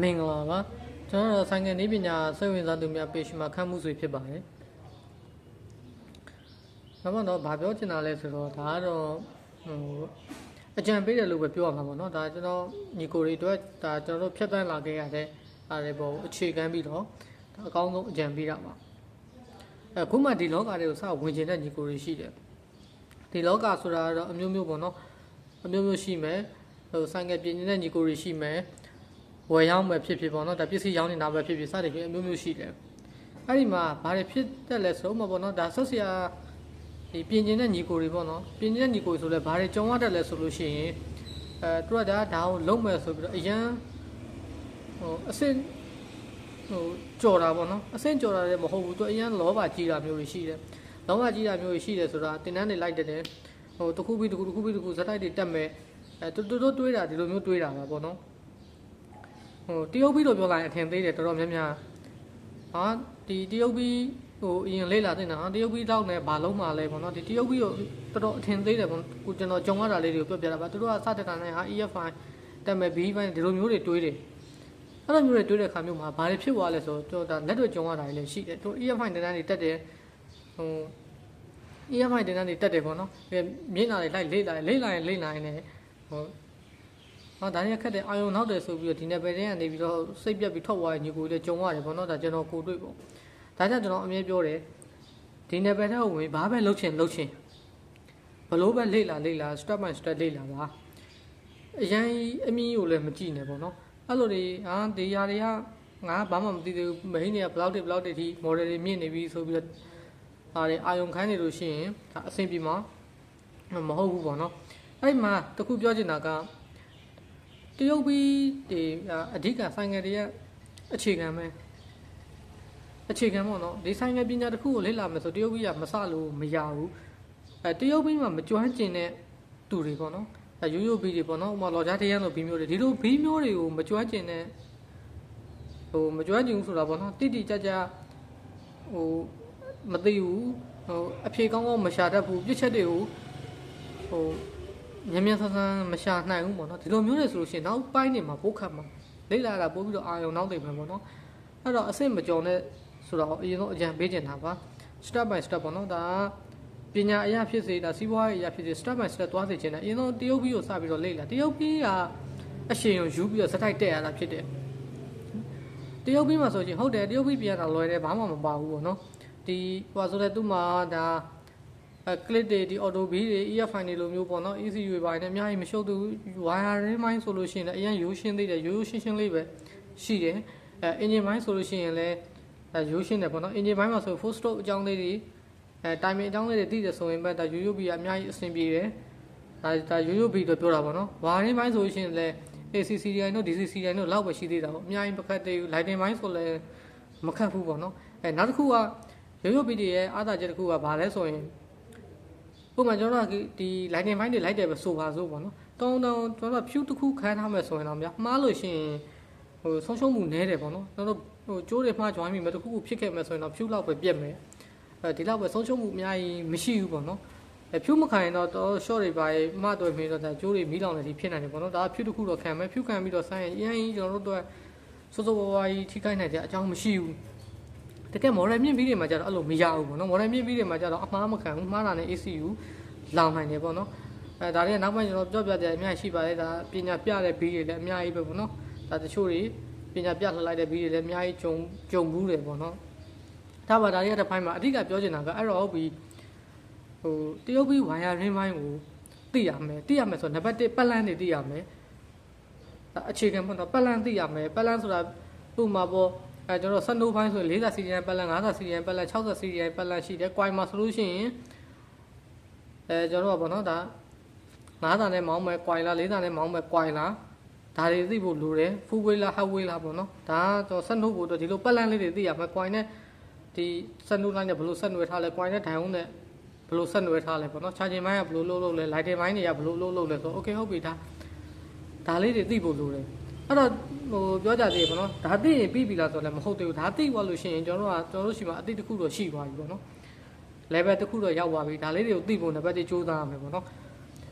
မင်္ဂလာပါကျွန်တော်တို့ဆိုင်ငယ်နည်းပညာစိတ်ဝင်စားသူများ page မှာခန့်မှုဆွေဖြစ်ပါတယ်နောက်တော့ဗာပြောချင်တာလဲဆိုတော့ဒါကတော့ဟိုအကြံပေးတယ်လို့ပဲပြောရမှာပေါ့နော်ဒါကျွန်တော်ညီကိုတွေအတွက်ဒါကျွန်တော်တို့ဖြတ်သန်းလာခဲ့ရတဲ့အားတွေပေါ့အခြေခံပြီးတော့ဒါအကောင်းဆုံးအကြံပေးတာပါအခုမှဒီလောကတွေကိုစဝင်ကျင်တဲ့ညီကိုတွေရှိတယ်ဒီလောကဆိုတာကတော့အမျိုးမျိုးပေါ့နော်အမျိုးမျိုးရှိမယ်ဟိုဆိုင်ငယ်ပြင်နေတဲ့ညီကိုတွေရှိမယ် ဝယ်ရောင်းပဲဖြစ်ဖြစ်ပေါ့နော်ဒါပစ္စည်းရောင်းနေတာပဲဖြစ်ဖြစ်စသဖြင့်အမျိုးမျိုးရှိတယ်အဲ့ဒီမှာဘာတွေဖြစ်တဲ့လဲဆိုတော့မပေါ့နော်ဒါဆက်ဆရာဒီပြင်ကျင်တဲ့ညီကိုတွေပေါ့နော်ပြင်ကျင်တဲ့ညီကိုဆိုလဲဘာတွေကြုံရတတ်လဲဆိုလို့ရှိရင်အဲသူကဒါဒါကိုလုံးမယ်ဆိုပြီးတော့အရန်ဟိုအစင်ဟိုကြော်တာပေါ့နော်အစင်ကြော်တာလည်းမဟုတ်ဘူးသူအရန်လောဘကြီးတာမျိုးတွေရှိတယ်လောဘကြီးတာမျိုးတွေရှိတယ်ဆိုတာတင်တန်းတွေလိုက်တဲ့တယ်ဟိုတစ်ခုပြီးတစ်ခုတစ်ခုပြီးတစ်ခုဇက်တိုက်တွေတက်မဲ့အဲတူတူတွေးတာဒီလိုမျိုးတွေးတာပါပေါ့နော်ဟို တရုတ်ပြီးတော့ပြောလိုက်ရင်အထင်သေးတယ်တော်တော်များများဟာဒီတရုတ်ပြီးဟိုအရင်လေးလာတင်တာဟာတရုတ်ပြီးတော့လည်းဘာလုံးမှလဲပေါ့နော်ဒီတရုတ်ပြီးတော့တော်တော်အထင်သေးတယ်ပေါ့ကိုကျွန်တော်ကြုံရတာလေးတွေကိုပြောပြတာပါသူတို့ကစတက်တာနဲ့ဟာ EF5 တက်မဲ့ B ဘိုင်းဒီလိုမျိုးတွေတွေးတယ်အဲ့လိုမျိုးတွေတွေးတဲ့ခါမျိုးမှာဘာတွေဖြစ်သွားလဲဆိုတော့ဒါလက်တွေ့ကြုံရတာတွေလည်းရှိတယ်သူ EF5 တန်းတန်းတွေတက်တယ်ဟို EF5 တန်းတန်းတွေတက်တယ်ပေါ့နော်မျက်နှာတွေလိုက်လေးလာလေးလာရင်လေးလာရင်လည်းဟို ဟာဒါနဲ့ခက်တဲ့အာယုံနောက်တယ်ဆိုပြီးတော့ဒီနယ်ပယ်ထဲကနေပြီးတော့စိတ်ပြက်ပြီးထွက်သွားတဲ့ညီကိုလည်းကြုံရတယ်ပေါ့နော်ဒါကျွန်တော်ကိုတွေ့ပေါ့ဒါကြောင့်ကျွန်တော်အမြဲပြောတယ်ဒီနယ်ပယ်ထဲကိုဝင်ဘာပဲလှုပ်ချင်လှုပ်ချင်ဘလို့ပဲလေ့လာလေ့လာ step by step လေ့လာပါအရင်အမီးကိုလည်းမကြည့်နဲ့ပေါ့နော်အဲ့လိုတွေဟာဒီຢာတွေကငါဘာမှမသိသေးဘူးမိန်းတွေကဘလောက်တွေဘလောက်တွေဒီ model တွေမြင့်နေပြီဆိုပြီးတော့ဟာတွေအာယုံခန်းနေလို့ရှိရင်ဒါအဆင်ပြေမှာမဟုတ်ဘူးပေါ့နော်အဲ့ဒီမှာတခုပြောချင်တာက တရုတ်ပြည်ဒီအဓိကဆိုင်ငယ်တွေကအခြေခံပဲအခြေခံပေါ့နော်ဒီဆိုင်ငယ်ပညာတစ်ခုကိုလေ့လာမယ်ဆိုတရုတ်ပြည်ကမစလို့မရဘူးအဲတရုတ်ပြည်မှာမကျွမ်းကျင်တဲ့သူတွေပေါ့နော်အဲရိုးရိုးဘီတွေပေါ့နော်ဥပမာလော်ဂျာတရန်လိုဘီမျိုးတွေဒီလိုဘီမျိုးတွေကိုမကျွမ်းကျင်တဲ့ဟိုမကျွမ်းကျင်ဘူးဆိုတာပေါ့နော်တိတိကျကျဟိုမသိဘူးဟိုအဖြေကောင်းကောင်းမရှာတတ်ဘူးပြစ်ချက်တွေကိုဟို မြန်မြန်ဆန်းဆန်းမရှာနိုင်ဘူးပေါ့နော်ဒီလိုမျိုးတွေဆိုလို့ရှိရင်နောက်ပိုင်းနေမှာပိုးခတ်မှာလိမ့်လာတာပို့ပြီးတော့အာယုံနောက်သိမ့်မှာပေါ့နော်အဲ့တော့အစ်စ်မကြော်နဲ့ဆိုတော့အရင်ဆုံးအကြံပေးချင်တာပါ step by step ပေါ့နော်ဒါပညာအရာဖြစ်စေဒါစီးပွားရေးအရာဖြစ်စေ step by step သွားစေချင်တယ်အရင်ဆုံးတရုတ်ပြည်ကိုစပြီးတော့လိမ့်လာတရုတ်ပြည်ကအရှင်ကိုယူပြီးတော့စတိုက်တက်ရတာဖြစ်တယ်တရုတ်ပြည်မှာဆိုရင်ဟုတ်တယ်တရုတ်ပြည်ပြန်တာလွယ်တယ်ဘာမှမပါဘူးပေါ့နော်ဒီဟိုဆိုတဲ့သူ့မှာဒါ အဲ clip တွေဒီ auto b တွေ EFI တွေလိုမျိုးပေါ့နော် ECU တွေပိုင်းနဲ့အများကြီးမရှုပ်သူ wire ရင်းပိုင်းဆိုလို့ရှိရင်လည်းအရင်ရိုးရှင်းသေးတယ်ရိုးရိုးရှင်းရှင်းလေးပဲရှိတယ်အဲ engine ပိုင်းဆိုလို့ရှိရင်လည်းအဲရိုးရှင်းတယ်ပေါ့နော် engine ပိုင်းမှာဆို full stroke အကြောင်းလေးတွေအဲ timing အကြောင်းလေးတွေသိတယ်ဆိုရင်ပဲဒါရိုးရိုးဘီကအများကြီးအဆင်ပြေတယ်ဒါဒါရိုးရိုးဘီတော့ပြောတာပေါ့နော် wire ရင်းပိုင်းဆိုလို့ရှိရင်လည်း ACCDI တို့ DCCDI တို့လောက်ပဲရှိသေးတာပေါ့အများကြီးမခက်သေးဘူး lighting ပိုင်းဆိုလည်းမခက်ဘူးပေါ့နော်အဲနောက်တစ်ခုကရိုးရိုးဘီတွေရဲ့အားသာချက်တစ်ခုကဘာလဲဆိုရင် ဥပမာကျွန်တော်တို့ကဒီ lighting ဘိုင်းတွေလိုက်တယ်ပဲဆိုပါစို့ပေါ့နော်တောင်းတောင်းကျွန်တော်တို့ view တစ်ခုခန်းထားမယ်ဆိုရင်တော့ဗျာမှားလို့ရှိရင်ဟိုဆုံးရှုံးမှုနည်းတယ်ပေါ့နော်ကျွန်တော်တို့ဟိုကျိုးတွေမှား join မိမယ်တစ်ခုခုဖြစ်ခဲ့မယ်ဆိုရင်တော့ view လောက်ပဲပြက်မယ်အဲဒီလောက်ပဲဆုံးရှုံးမှုအများကြီးမရှိဘူးပေါ့နော်အဲ view မခံရင်တော့တော့ short တွေပါရင်မှားတွေ့ပြီးတော့ဒါကျိုးတွေမီးလောင်နေပြီဖြစ်နိုင်တယ်ပေါ့နော်ဒါ view တစ်ခုတော့ခံမယ် view ခံပြီးတော့ဆိုင်းရင်အရင်ကျွန်တော်တို့တော့စိုးစိုးဝါးဝါးကြီးထိခိုက်နိုင်တဲ့အကြောင်းမရှိဘူး တကယ် model မြင့်ပြီးတွေမှာကျတော့အဲ့လိုမရဘူးပေါ့နော် model မြင့်ပြီးတွေမှာကျတော့အမှားမခံဘူးမှားတာနဲ့ ACU လောင်နိုင်တယ်ပေါ့နော်အဲဒါတွေကနောက်ပိုင်းကျွန်တော်ပြောပြတယ်အများကြီးရှိပါတယ်ဒါပညာပြတဲ့ဘီတွေလည်းအများကြီးပဲပေါ့နော်ဒါတချို့တွေပညာပြလှလိုက်တဲ့ဘီတွေလည်းအများကြီးကြုံကြုံဘူးတယ်ပေါ့နော်ဒါပါဒါတွေကတစ်ပိုင်းမှာအဓိကပြောချင်တာကအဲ့တော့ဟုတ်ပြီဟိုတရုတ်ဘီဝိုင်ယာရင်းပိုင်းကိုသိရမယ်သိရမယ်ဆိုတော့နံပါတ်1ပတ်လန်းတွေသိရမယ်ဒါအခြေခံပေါ့နော်ပတ်လန်းသိရမယ်ပတ်လန်းဆိုတာပုံမှာပေါ့ အဲကျွန်တော်စနိုးဖိုင်းဆိုရင်40 CDN ပတ်လန်50 CDN ပတ်လန်60 CDN ပတ်လန်ရှိတယ်။ coin မှာဆိုလို့ရှိရင်အဲကျွန်တော်ကပေါ့နော်ဒါ90နဲ့မောင်းမယ် coin လား40နဲ့မောင်းမယ် coin လားဒါတွေသိဖို့လိုတယ် full way လား half way လားပေါ့နော်ဒါကျွန်တော်စနိုးဖို့အတွက်ဒီလိုပတ်လန်လေးတွေသိရမယ် coin နဲ့ဒီစနိုးလိုက်နဲ့ဘယ်လိုဆက်နွယ်ထားလဲ coin နဲ့ဒိုင်အောင်နဲ့ဘယ်လိုဆက်နွယ်ထားလဲပေါ့နော် charging မိုင်းကဘယ်လိုလုပ်လုပ်လဲ lighting မိုင်းတွေကဘယ်လိုလုပ်လုပ်လဲဆိုတော့ okay ဟုတ်ပြီဒါဒါလေးတွေသိဖို့လိုတယ် အဲ့တော့ဟိုပြောကြသေးတယ်ပေါ့နော်ဒါသိရင်ပြီးပြီလားဆိုတော့လည်းမဟုတ်သေးဘူးဒါသိသွားလို့ရှိရင်ကျွန်တော်တို့ကကျွန်တော်တို့ရှိမှအသိတစ်ခုတော့ရှိသွားပြီပေါ့နော် level တစ်ခုတော့ရောက်သွားပြီဒါလေးတွေကိုသိဖို့နံပါတ်1စူးစမ်းရမယ်ပေါ့နော်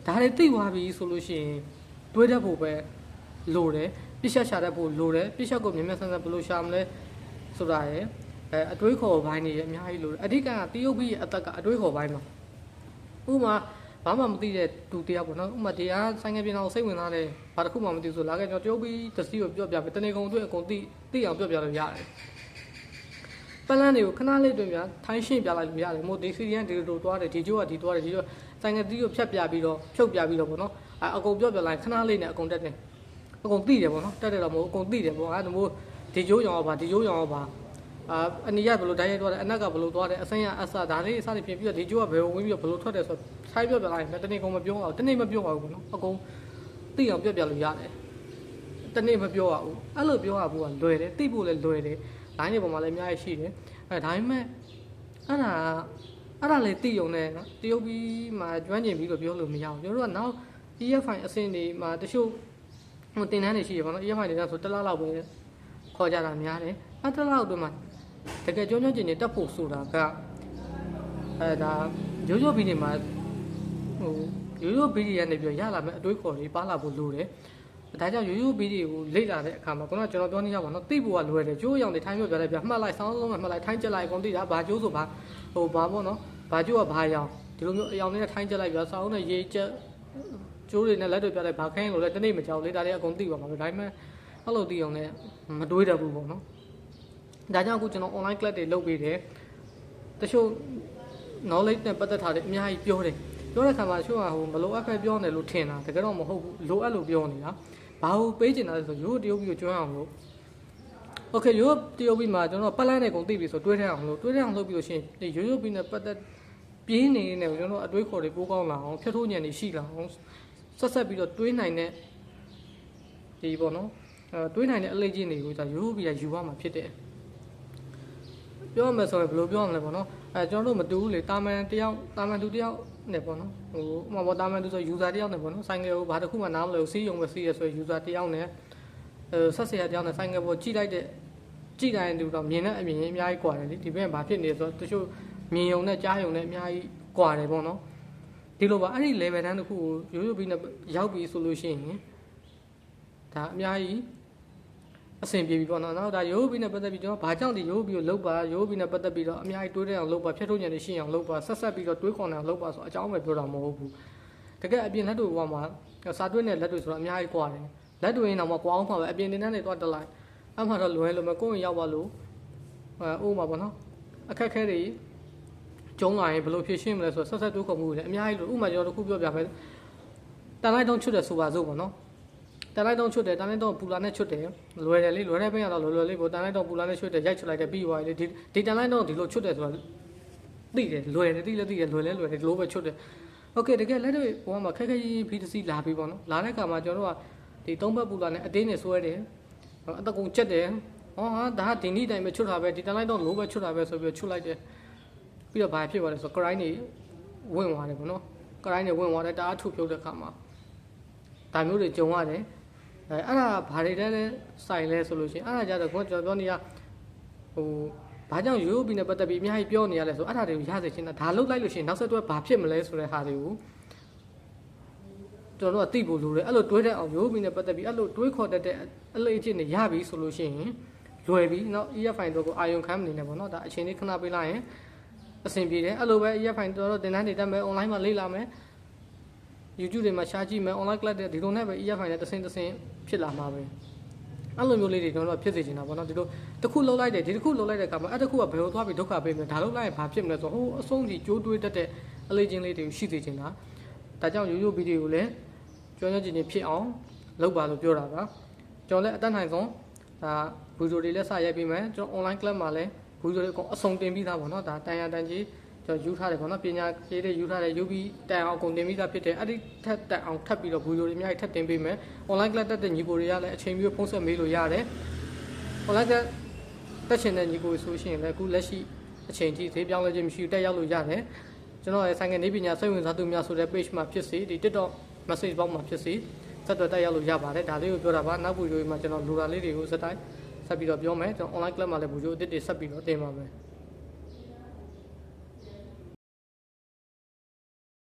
ဒါတွေသိသွားပြီဆိုလို့ရှိရင်တွေးတတ်ဖို့ပဲလိုတယ်ပြစ်ချက်ရှာတတ်ဖို့လိုတယ်ပြစ်ချက်ကိုမြင်မြတ်ဆန်းဆန်းဘယ်လိုရှာမလဲဆိုတာရယ်အဲအတွေးခေါ်ပိုင်းတွေရအများကြီးလိုတယ်အဓိကကတရုတ်ပြည်ရဲ့အသက်ကအတွေးခေါ်ပိုင်းမှာဥပမာ ဘာမှမသိတဲ့သူတယောက်ပေါ့နော်ဥပမာတရားဆိုင်ငယ်ပြင်အောင်စိတ်ဝင်စားတယ်ဘာတစ်ခုမှမသိဘူးဆိုလာခဲ့ကျွန်တော်တရုတ်ပြည်တစီကိုပြောပြပေးတနေကုန်အတွက်အကုန်သိသိအောင်ပြောပြလို့ရတယ်ပလန်းတွေကိုခဏလေးတွင်ပြထိုင်းရှင်းပြလိုက်လို့ရတယ်မို့ဒီစီရီယန်ဒီလိုသွားတယ်ဒီကျိုးကဒီသွားတယ်ဒီကျိုးဆိုင်ငယ်တီးကိုဖြတ်ပြပြီးတော့ဖြုတ်ပြပြီးတော့ပေါ့နော်အဲအကုန်ပြောပြလိုက်ခဏလေးနဲ့အကုန်တက်တယ်အကုန်သိတယ်ပေါ့နော်တက်တယ်တော့မဟုတ်အကုန်သိတယ်ပေါ့အဲဒါမျိုးဒီကျိုးရောင်ပါဒီကျိုးရောင်ပါ အာအနီရဘယ်လိုတိုင်းရိုက်သွားတယ်အနက်ကဘယ်လိုသွားတယ်အဆင်းရအဆဒါလေးအစတွေပြင်ပြီးတော့ဒီကျိုးကဘယ်လိုဝင်ပြီးတော့ဘယ်လိုထွက်တယ်ဆိုတော့ဆိုင်ပြောပြလိုက်ရင်တနေ့ကုန်မပြောအောင်တနေ့မပြောအောင်ပေါ့နော်အကုန်သိအောင်ပြောပြလို့ရတယ်တနေ့မပြောအောင်အဲ့လိုပြောရဖို့ကလွယ်တယ်သိဖို့လည်းလွယ်တယ်လိုင်းတွေပေါ်မှာလည်းအများကြီးရှိတယ်အဲဒါပေမဲ့အဲ့ဒါအဲ့ဒါလည်းသိုံနဲ့နော်တရုတ်ပြည်မှာကျွမ်းကျင်ပြီးတော့ပြောလို့မရဘူးကျွန်တော်တို့ကနောက် EFI အဆင့်တွေမှာတချို့ဟိုတင်တန်းတွေရှိရပါတော့ EMI တွေကဆိုတစ်လားလောက်ပဲခေါ်ကြတာများတယ်အဲတစ်လားလောက်အတွင်းမှာ တကယ်ကြောကြောကျင်ကျင်တက်ဖို့ဆိုတာကအဲဒါရိုးရိုးဘီတွေမှာဟိုရိုးရိုးဘီတွေကနေပြီးရလာမယ့်အတွေးခေါ်တွေပါလာဖို့လိုတယ်ဒါကြောင့်ရိုးရိုးဘီတွေကိုလေ့လာတဲ့အခါမှာခုနကကျွန်တော်ပြောနေရပါတော့သိဖို့ကလွယ်တယ်ကျိုးရောင်တွေထိုင်းပြောပြလိုက်ပြမှတ်လိုက်ဆောင်းလုံးမှမှတ်လိုက်ထိုင်းချက်လိုက်အကုန်သိတာဘာကျိုးဆိုဘာဟိုဘာပေါ့နော်ဘာကျိုးကဘာရောင်ဒီလိုမျိုးအရောင်နဲ့ထိုင်းချက်လိုက်ပြဆောင်းနဲ့ရေးချက်ကျိုးတွေနဲ့လက်တွေပြလိုက်ဘာခိုင်းလို့လဲတနေ့မကြောက်လေဒါတွေအကုန်သိပါမှာပဲဒါပေမဲ့အဲ့လိုသိအောင်လည်းမတွေးတတ်ဘူးပေါ့နော် ဒါကြောင့်အခုကျွန်တော် online class တွေလုပ်ပေးတယ်တချို့ knowledge နဲ့ပတ်သက်တာတွေအများကြီးပြောတယ်ပြောတဲ့ခါမှာတချို့ကဟိုမလိုအပ်ပဲပြောနေလို့ထင်တာတကယ်တော့မဟုတ်ဘူးလိုအပ်လို့ပြောနေတာဘာလို့ပေးချင်တာလဲဆိုရိုးတရုပ်ပြီးကိုကျွမ်းအောင်လို့ Okay ရိုးတရုပ်ပြီးမှာကျွန်တော်ပတ်လန်းနဲ့ကုန်သိပြီဆိုတွေးထအောင်လို့တွေးထအောင်လုပ်ပြီးလို့ရှိရင်ဒီရိုးရိုးပြီးနဲ့ပတ်သက်ပြင်းနေနေကျွန်တော်အတွေးခေါ်တွေပိုးကောင်းလာအောင်ဖြတ်ထိုးညံနေရှိလာအောင်ဆက်ဆက်ပြီးတော့တွေးနိုင်တဲ့ဒီပေါ့နော်အဲတွေးနိုင်တဲ့အလေးချင်းတွေကိုじゃရိုးပြီးယူရမှာဖြစ်တယ် ပြောရမယ်ဆိုရင်ဘယ်လိုပြောရမလဲပေါ့နော်အဲကျွန်တော်တို့မတူဘူးလေတာမန်တယောက်တာမန်လူတယောက်နဲ့ပေါ့နော်ဟိုဥမာပေါ်တာမန်လူဆို user တယောက်နဲ့ပေါ့နော်ဆိုင်ကယ်ကိုဘာတစ်ခုမှနားမလည်ဘူးစီးရုံပဲစီးရဆို user တယောက်နဲ့အဲဆက်ဆရာတယောက်နဲ့ဆိုင်ကယ်ပေါ်ကြည့်လိုက်တဲ့ကြည့်တိုင်းတူတော့မြင်တဲ့အမြင်အများကြီးကွာတယ်လေဒီဘက်ဘာဖြစ်နေဆိုတော့တချို့မြင်ုံနဲ့ကြားုံနဲ့အများကြီးကွာတယ်ပေါ့နော်ဒီလိုပါအဲ့ဒီ level တန်းတစ်ခုကိုရိုးရိုးပြီးရောက်ပြီးဆိုလို့ရှိရင်ဒါအများကြီး အဆင်ပြေပြီပေါ့နော်နောက်ဒါရိုးရိုးပြီးနဲ့ပတ်သက်ပြီးကျွန်တော်ဘာကြောင့်ဒီရိုးရိုးပြီးကိုလုပ်ပါရိုးရိုးပြီးနဲ့ပတ်သက်ပြီးတော့အများကြီးတွေးတဲ့အောင်လုပ်ပါဖြတ်ထုတ်ညံနေရှိအောင်လုပ်ပါဆက်ဆက်ပြီးတော့တွေးခွန်အောင်လုပ်ပါဆိုအကြောင်းပဲပြောတာမဟုတ်ဘူးတကယ်အပြင်လက်တွေပေါ်မှာစာတွင်းနဲ့လက်တွေဆိုတော့အများကြီးကွာတယ်လက်တွေရင်တော့မကွာအောင်မှာပဲအပြင်တင်တန်းတွေတော့တက်လိုက်အမှတော့လွယ်လို့မကိုယ်ရင်ရောက်ပါလို့အဲဥပမာပေါ့နော်အခက်ခဲတွေကျုံးလာရင်ဘယ်လိုဖြေရှင်းမလဲဆိုတော့ဆက်ဆက်တိုးခုံမှုတွေလည်းအများကြီးလို့ဥပမာကျွန်တော်တို့ခုပြောပြမယ်တန်လိုက်တုံးချွတ်တယ်ဆိုပါစို့ပေါ့နော် တန်လိုက်တုံးချွတ်တယ်တန်လိုက်တုံးပူလာနဲ့ချွတ်တယ်လွယ်တယ်လေလွယ်တဲ့ဘက်ကတော့လွယ်လွယ်လေးပေါ့တန်လိုက်တုံးပူလာနဲ့ချွတ်တယ်ရိုက်ချွတ်လိုက်တယ်ပြီးသွားပြီလေဒီဒီတန်လိုက်တုံးဒီလိုချွတ်တယ်ဆိုတော့သိတယ်လွယ်တယ်သိလည်းသိတယ်လွယ်လဲလွယ်တယ်ဒီလိုပဲချွတ်တယ်โอเคတကယ်လက်တွေဘောမှာခက်ခက်ကြီးကြီးဖီးတစ်စီလာပြီပေါ့နော်လာတဲ့အခါမှာကျွန်တော်တို့ကဒီသုံးဘက်ပူလာနဲ့အတင်းနဲ့ဆွဲတယ်အတကုံချက်တယ်ဟောဟာဒါကဒီနေ့တိုင်းပဲချွတ်တာပဲဒီတန်လိုက်တုံးလိုပဲချွတ်တာပဲဆိုပြီးချွတ်လိုက်တယ် ပြီးတော့ဘာဖြစ်သွားလဲဆိုတော့ grind တွေဝင်သွားတယ်ပေါ့နော် grind တွေဝင်သွားတယ်တအားထုတ်ပြုတ်တဲ့ခါမှာဒါမျိုးတွေကြုံရတယ် အဲအဲ့ဒါဘာတွေလဲလဲစိုင်လဲဆိုလို့ရှိရင်အဲ့ဒါကြတော့ကိုကျွန်တော်ပြောနေရဟိုဘာကြောင့်ရိုးရိုးပြီးနဲ့ပတ်သက်ပြီးအများကြီးပြောနေရလဲဆိုအဲ့ဒါတွေကိုရစေချင်တာဒါလုတ်လိုက်လို့ရှိရင်နောက်ဆက်တွဲဘာဖြစ်မလဲဆိုတဲ့ဟာတွေကိုကျွန်တော်တို့ကသိဖို့လိုတယ်အဲ့လိုတွေးတတ်အောင်ရိုးပြီးနဲ့ပတ်သက်ပြီးအဲ့လိုတွေးခေါ်တတ်တဲ့အလေးအကျင့်တွေရပြီဆိုလို့ရှိရင်လွယ်ပြီเนาะ EFI တော့ကိုအာယုံခံမနေနဲ့ပေါ့เนาะဒါအချိန်လေးခဏပေးလိုက်ရင် အဆင်ပြေတယ်အဲ့လိုပဲ EFI တော်တော်တင်တန်းတွေတက်မယ် online မှာလေ့လာမယ် YouTube တွေမှာရှားကြည့်မယ် online class တွေဒီလိုနဲ့ပဲ EFI နဲ့တစ်ဆင့်တစ်ဆင့်ဖြစ်လာမှာပဲအဲ့လိုမျိုးလေးတွေကျွန်တော်တို့ဖြစ်စေချင်တာပေါ့နော်ဒီလိုတစ်ခုလုံးလိုက်တယ်ဒီတစ်ခုလုံးလိုက်တဲ့အခါမှာအဲ့တစ်ခုကဘယ်လိုသွားပြီးဒုက္ခပေးမလဲဒါလုံးလိုက်ရင်ဘာဖြစ်မလဲဆိုတော့ဟိုအဆုံးကြီးကြိုးတွေးတတ်တဲ့အလေးချင်းလေးတွေရှိစေချင်တာဒါကြောင့် YouTube ဗီဒီယိုကိုလည်းကျွမ်းကျွမ်းကျင်ကျင်ဖြစ်အောင်လုပ်ပါလို့ပြောတာပါကျွန်တော်လည်းအတတ်နိုင်ဆုံးဒါဗီဒီယိုတွေလည်းစရိုက်ပေးမယ်ကျွန်တော် online class မှာလည်းဗီဒီယိုတွေအကုန်အစုံတင်ပြီးသားပေါ့နော်ဒါတန်ရတန်ကြီး ကျွန်တော်ယူထားတယ်ပေါ့နော်ပညာရေးတွေယူထားတယ်ယူပြီးတန်အောင်အကုန်တင်ပြီးသားဖြစ်တယ်အဲ့ဒီထက်တန်အောင်ထပ်ပြီးတော့ဗီဒီယိုတွေအများကြီးထပ်တင်ပေးမယ် online class တက်တဲ့ညီကိုတွေကလည်းအချိန်မျိုးဖုန်းဆက်မေးလို့ရတယ် online class တက်ချင်တဲ့ညီကိုဆိုရှင်လည်းအခုလက်ရှိအချိန်ကြီးဈေးပြောင်းလဲခြင်းမရှိဘူးတက်ရောက်လို့ရတယ်ကျွန်တော်ရဲ့ဆိုင်ကနေပညာစိတ်ဝင်စားသူများဆိုတဲ့ page မှာဖြစ်စီဒီ TikTok message box မှာဖြစ်စီဆက်သွယ်တက်ရောက်လို့ရပါတယ်ဒါလေးကိုပြောတာပါနောက်ဗီဒီယိုမှာကျွန်တော်လူတာလေးတွေကိုစက်တိုင်းဆက်ပြီးတော့ပြောမယ်ကျွန်တော် online class မှာလည်းဗီဒီယိုအသစ်တွေဆက်ပြီးတော့တင်ပါမယ်